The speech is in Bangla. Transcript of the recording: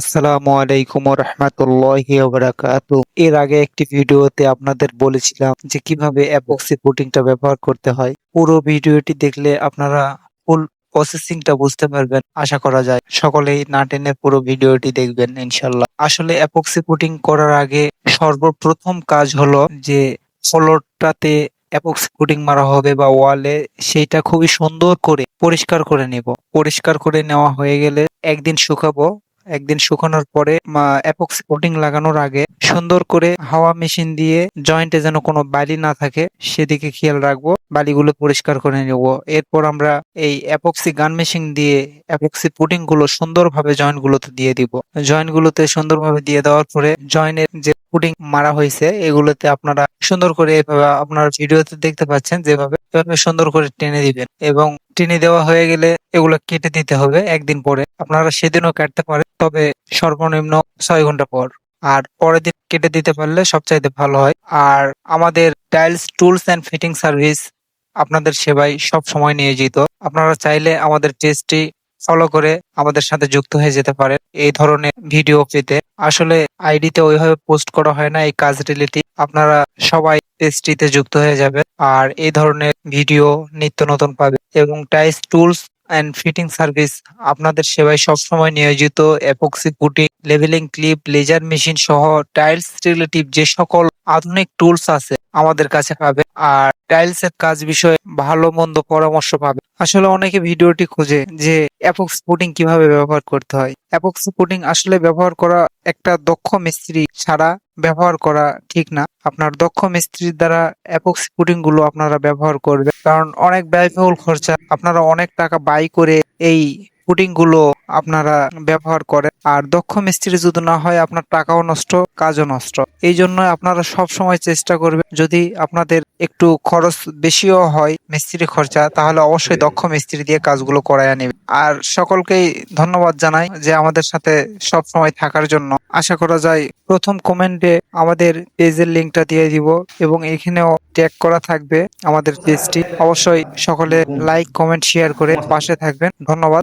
আসসালামু আলাইকুম রহমতুল্লাহি বারাকাতু এর আগে একটি ভিডিওতে আপনাদের বলেছিলাম যে কীভাবে অ্যাপক্সি পুটিংটা ব্যবহার করতে হয়। পুরো ভিডিওটি দেখলে আপনারা ফুল প্রসেসিংটা বুঝতে পারবেন, আশা করা যায়। সকলেই না টেনে পুরো ভিডিওটি দেখবেন ইনশাল্লাহ আসলে অ্যাপক্সি পুটিং করার আগে সর্বপ্রথম কাজ হলো যে ফ্লোরটাতে অ্যাপক্সি পুটিং মারা হবে বা ওয়ালে সেইটা খুবই সুন্দর করে পরিষ্কার করে নেব। পরিষ্কার করে নেওয়া হয়ে গেলে একদিন শুকাবো একদিন শুকানোর পরে অ্যাপক্সি কোটিং লাগানোর আগে সুন্দর করে হাওয়া মেশিন দিয়ে জয়েন্টে যেন কোনো বালি না থাকে, সেদিকে খেয়াল রাখব, বালিগুলো পরিষ্কার করে নেব। এরপর আমরা এই অ্যাপক্সি গান মেশিন দিয়ে অ্যাপক্সি পুটিংগুলো সুন্দরভাবে জয়েন্ট গুলোতে দিয়ে দিব। জয়েন্ট গুলোতে সুন্দরভাবে দিয়ে দেওয়ার পরে জয়েন্টের যে পুটিং মারা হয়েছে, এগুলোতে আপনারা সুন্দর করে এভাবে, আপনারা ভিডিওতে দেখতে পাচ্ছেন, যেভাবে সুন্দর করে টেনে দিবেন। এবং টেনে দেওয়া হয়ে গেলে এগুলো কেটে দিতে হবে একদিন পরে। আপনারা সেদিনও কাটতে পারেন, তবে সর্বনিম্ন ছয় ঘণ্টা পর। আর পরের দিন কেটে দিতে পারলে সবচাইতে ভালো হয়। আর আমাদের tiles tools and fitting service আপনাদের সেবায় সব সময় নিয়োজিত। আপনারা চাইলে আমাদের টেস্টটি ফলো করে আমাদের সাথে যুক্ত হয়ে যেতে পারেন এই ধরনের ভিডিও পেতে। আসলে আইডিতে ওইভাবে পোস্ট করা হয় না, এই কাজ রিলেটিভ আপনারা সবাই পেজটিতে যুক্ত হয়ে যাবে আর এই ধরনের ভিডিও নিত্য নতুন পাবে এবং tiles tools and fitting service আপনাদের সেবায় সবসময় নিয়োজিত epoxy putting leveling clip, laser machine সহ টাইলস রিলেটিভ যে সকল আধুনিক টুলস আছে আমাদের কাছে পাবে আর টাইলস এর কাজ বিষয়ে ভালো মন্দ পরামর্শ পাবে। আসলে অনেকে ভিডিওটি খুঁজে যে অ্যাপক্স পুটিং কীভাবে ব্যবহার করতে হয়। অ্যাপক্স পুটিং আসলে ব্যবহার করা একটা দক্ষ মিস্ত্রি ছাড়া ব্যবহার করা ঠিক না। আপনার দক্ষ মিস্ত্রির দ্বারা অ্যাপক্সি গুলো আপনারা ব্যবহার করবেন। কারণ অনেক ব্যয়বহুল খরচা। আপনারা অনেক টাকা বাই করে এই পুটিংগুলো আপনারা ব্যবহার করেন। আর দক্ষ মিস্ত্রি যদি না হয়, আপনার টাকাও নষ্ট, কাজও নষ্ট। এই জন্য আপনারা সব সময় চেষ্টা করবেন, যদি আপনাদের একটু খরচ বেশিও হয় মিস্ত্রি খরচা, তাহলে অবশ্যই দক্ষ মিস্ত্রি দিয়ে কাজগুলো করায় নেবে আর সকলকেই ধন্যবাদ জানাই যে আমাদের সাথে সব সময় থাকার জন্য। আশা করা যায় প্রথম কমেন্টে আমাদের পেজের লিঙ্কটা দিয়ে দিব এবং এখানেও ট্যাগ করা থাকবে আমাদের পেজটি। অবশ্যই সকলে লাইক কমেন্ট শেয়ার করে পাশে থাকবেন। ধন্যবাদ